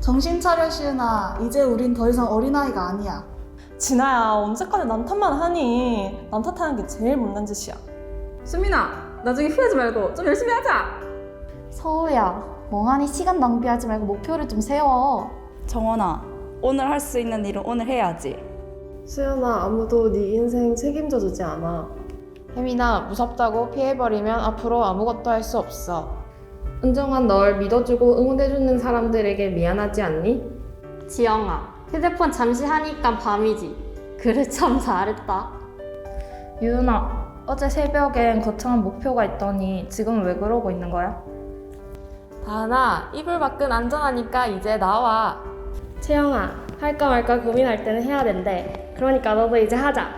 정신 차려 시은아 이제 우린 더 이상 어린아이가 아니야 진아야 언제까지 난 탓만 하니 난 탓하는 게 제일 못난 짓이야 수민아, 나중에 후회하지 말고 좀 열심히 하자. 서우야, 멍하니 시간 낭비하지 말고 목표를 좀 세워. 정원아, 오늘 할 수 있는 일은 오늘 해야지. 수연아, 아무도 네 인생 책임져 주지 않아. 혜민아, 무섭다고 피해버리면 앞으로 아무것도 할 수 없어. 은정아, 널 믿어주고 응원해주는 사람들에게 미안하지 않니? 지영아, 휴대폰 잠시 하니까 밤이지. 그래 참 잘했다. 유은아, 어제 새벽엔 거창한 목표가 있더니 지금은 왜 그러고 있는 거야? 다은아, 이불 밖은 안전하니까 이제 나와. 채영아, 할까 말까 고민할 때는 해야 된대. 그러니까 너도 이제 하자.